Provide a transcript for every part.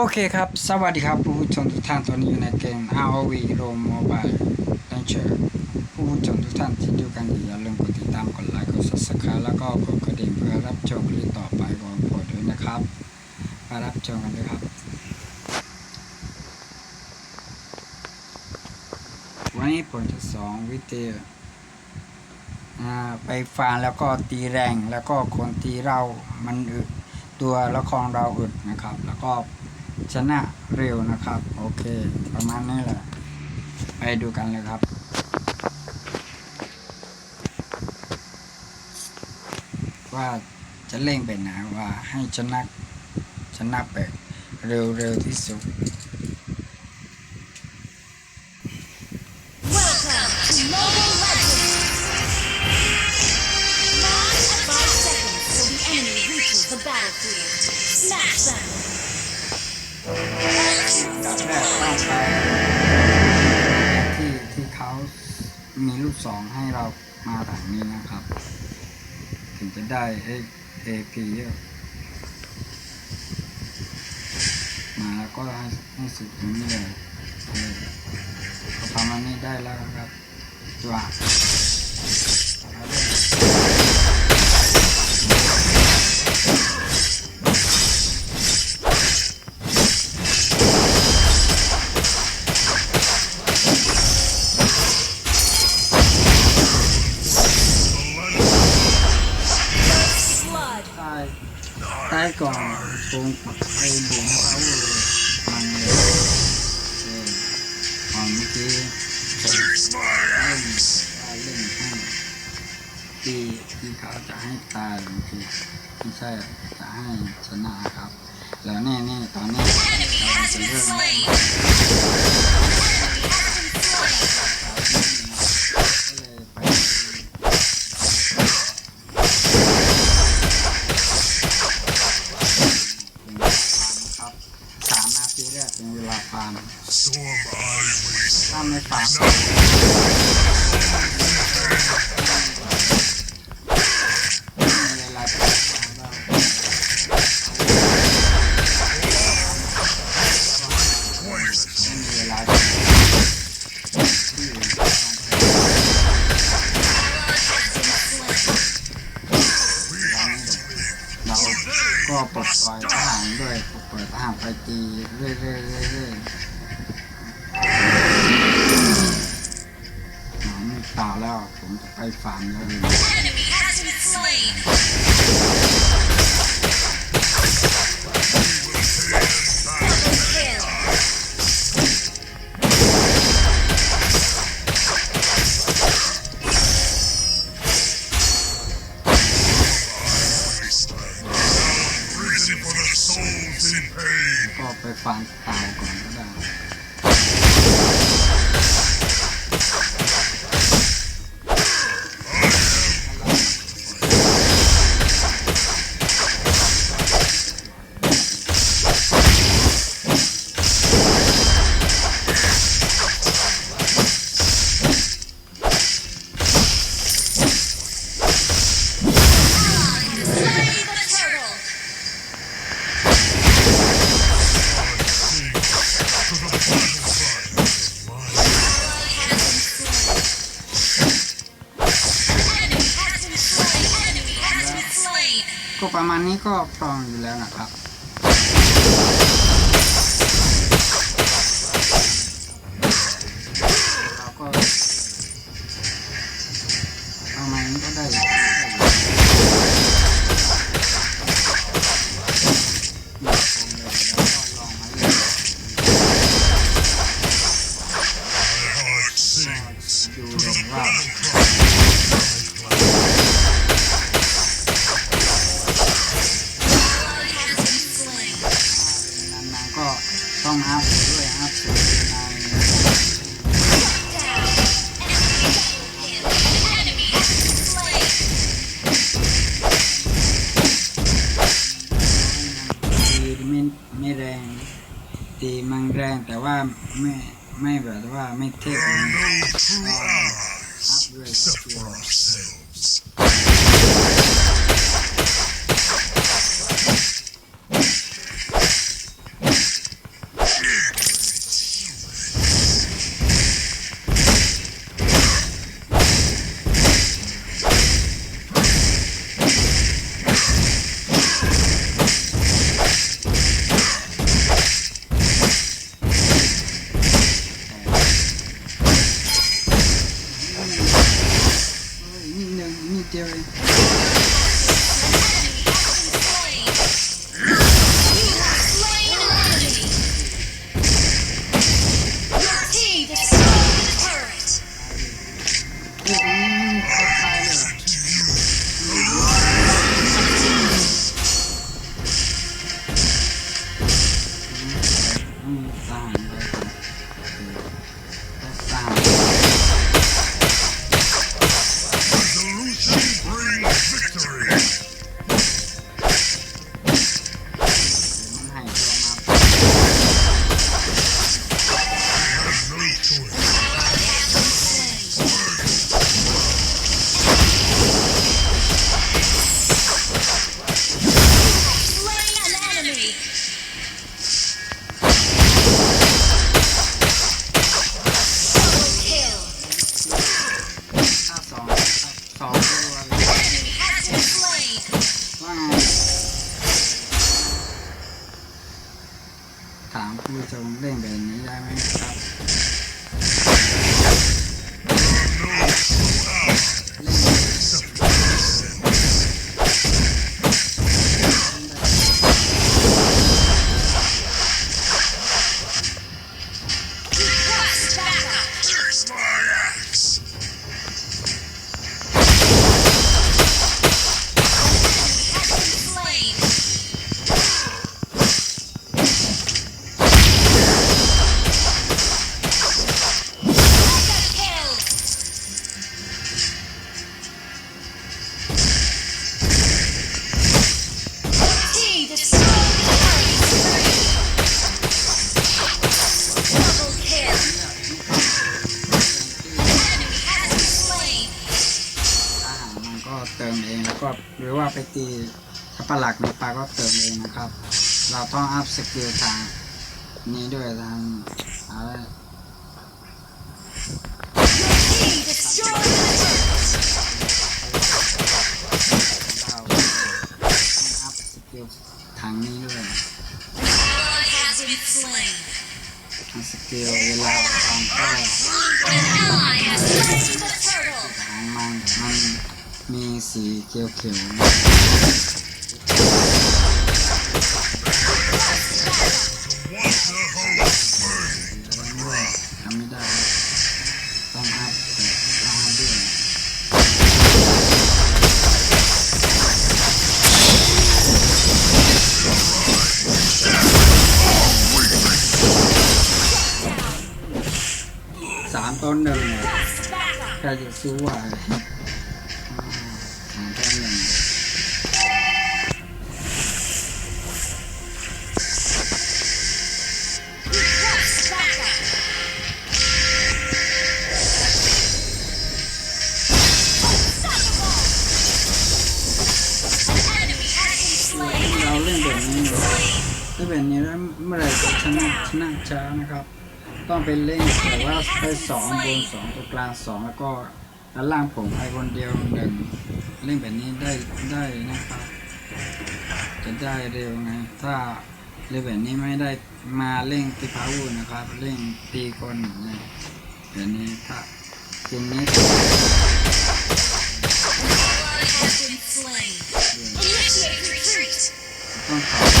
โอเคครับ สวัสดีครับผู้ชมทุกท่านตอนนี้อยู่ในเกม ROV Rome Mobile Launcher ผู้ชมทุกท่านที่ดูกันอยู่อย่าลืมกดติดตามกดไลค์กด subscribe แล้วก็กดกระดิ่งเพื่อรับชมคลิปต่อไปของผมด้วยนะครับ มารับชมกันเลยครับ วันนี้ผมจะสอนวิธีอ่าไปฟานแล้วก็ตีแรงแล้วก็คนตีเรามันอึดตัวละครเราอึดนะครับ แล้วก็ ชนะเร็วนะครับ โอเค ประมาณนี้แหละ ไปดูกันเลยครับว่าจะเล่งไปไหนว่าให้ชนะชนะแบบเร็วเร็วๆที่สุด Welcome to ดับแรกต้องไปที่ที่เขามีลูกสองให้เรามาทางนี้นะครับ ถึงจะได้เอเอพเยอะมาแล้วก็ให้ให้สุดตรงนี้เลยเออพอประมาณนี้ได้แล้วครับตัวเอา ที่ที่เขาจะให้ตายบางทีไม่ใช่จะให้ชนะครับ แล้วนี่นี่ตอนนี้เราจะเริ่ม slain! ก็ ล่อยทหารด้วยปลดปล่อยทหารไปตีเรื่อยๆเรื่อยๆหนอนตาแล้วผมจะไปฟาร์มแล้ว ก็ไประมาณนี้ก็พร้อมอยู่แล้วนะครับ ไม่ไม่แบบว่าไม่เทพ There อั are พ no true allies ด้วยส except กิล นะครับ เราต้องอัพสกิลทางนี้ด้วยทางอะไรเราต้องอัพสกิลทางนี้ด้วยทางสกิลเวลาฟังก็ An ally has slain the turtle. ทางมันมันมีสีเขียวเต้นหนึ่งใครจะสู้วอ่าสามต้นหนึ่งเราเล่นแบบนี้ถ้าแบบนี้แล้วเมื่อไหรจะชนะชนะช้านะครับ ต้องไปเล่นแต่ว่าไปสองบนสองตัวกลางสองแล้วก็ด้านล่างผมไปคนเดียวหนึ่งเล่นแบบนี้ได้ได้นะครับ จะได้เร็วไงถ้าเล่นแบบนี้ไม่ได้มาเล่นตีพาวุธนะครับ เล่นตีคนเนี่ยแบบนี้ถ้าเกมนี้ต้องขอ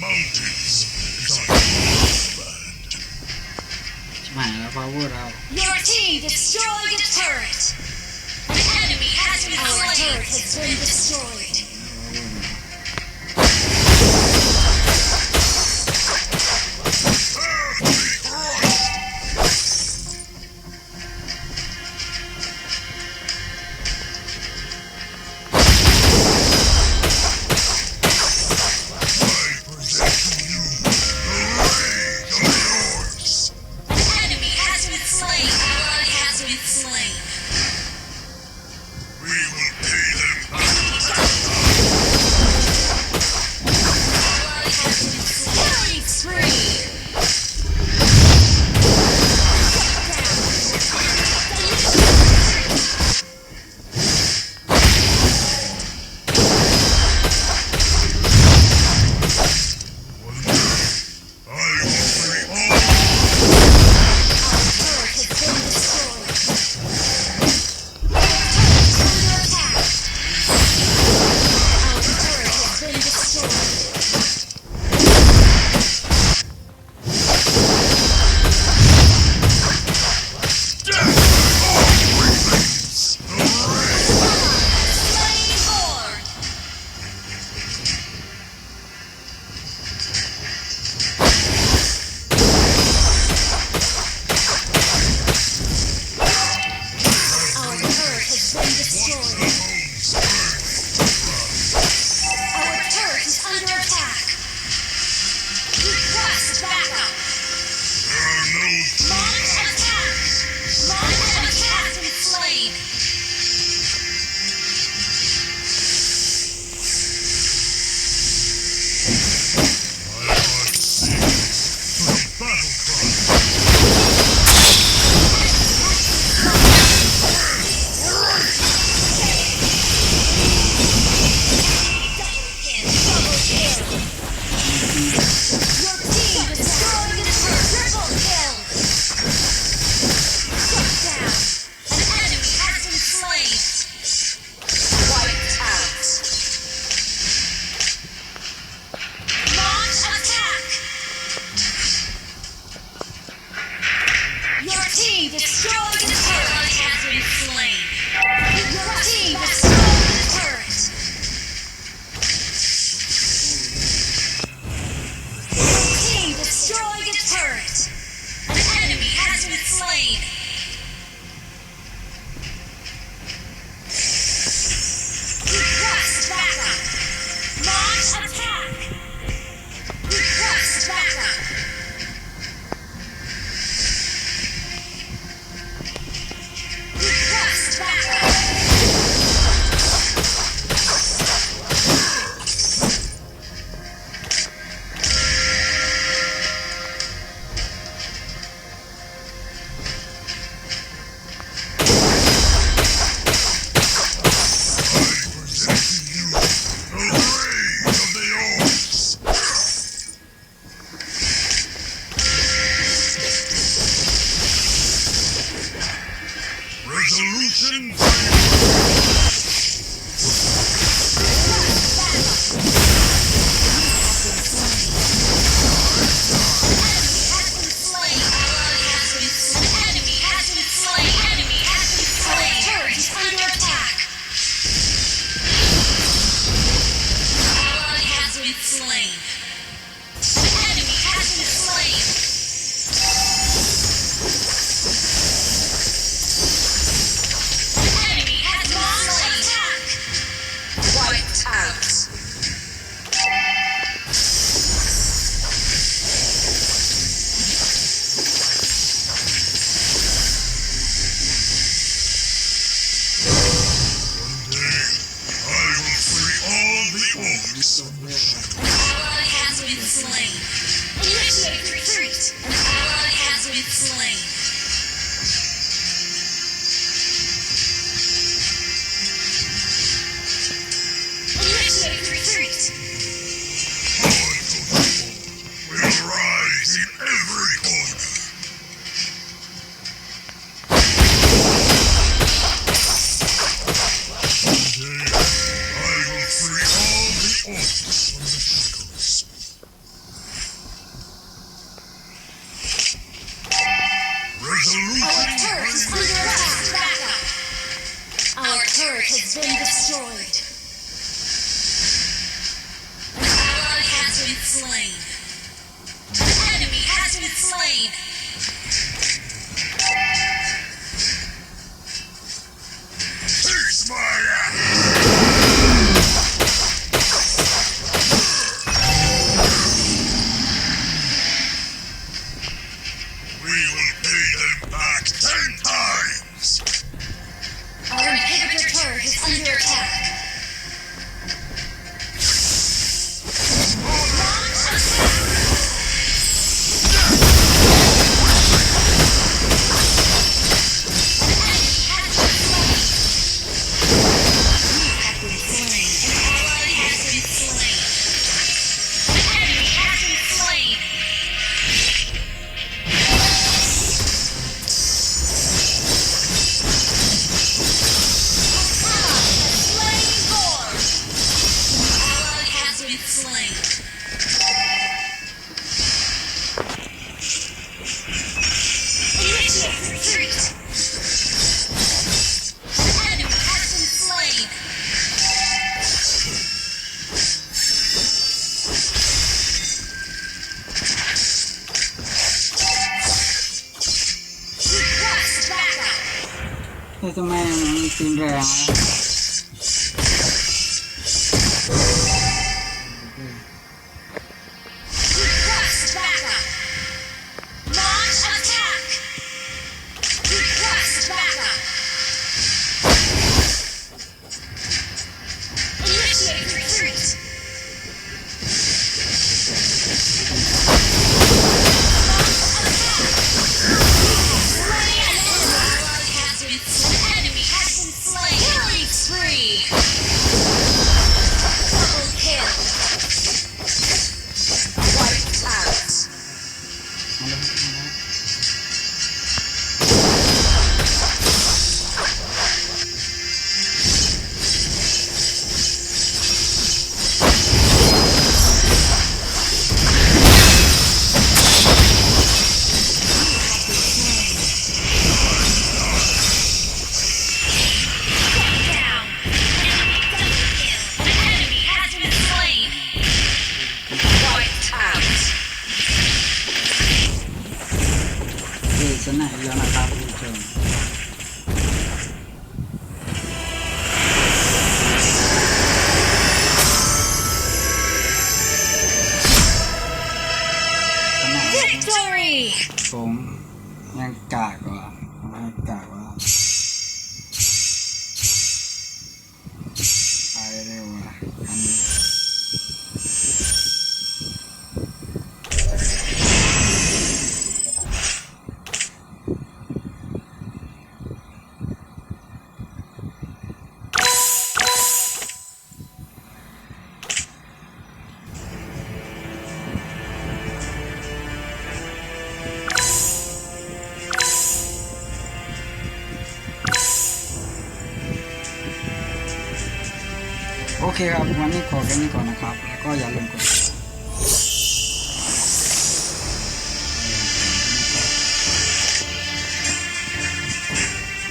mountains. Man, if I would, I would. Your team destroyed the turret! The enemy has been slain! Turret has been destroyed! isso Our turret has been destroyed. ร็ คครับวันนี้ขอแค่นี้ก่อนนะครับ แล้วก็อย่าลืมกด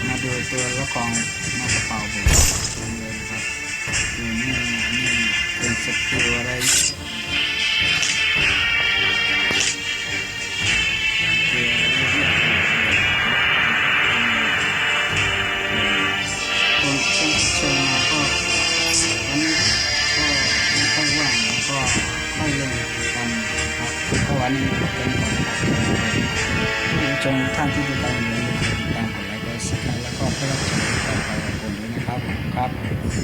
มาดูตัวละครในกระเป๋าผมเลยนะครับดูนี่นี่เป็นสกิลอะไรานที่ดูตอย่าลืมกดติดตามกดไลค์กดซับสไครต์แล้วก็เพื่อรับชมต่อไปของผมด้วยนะครับครับ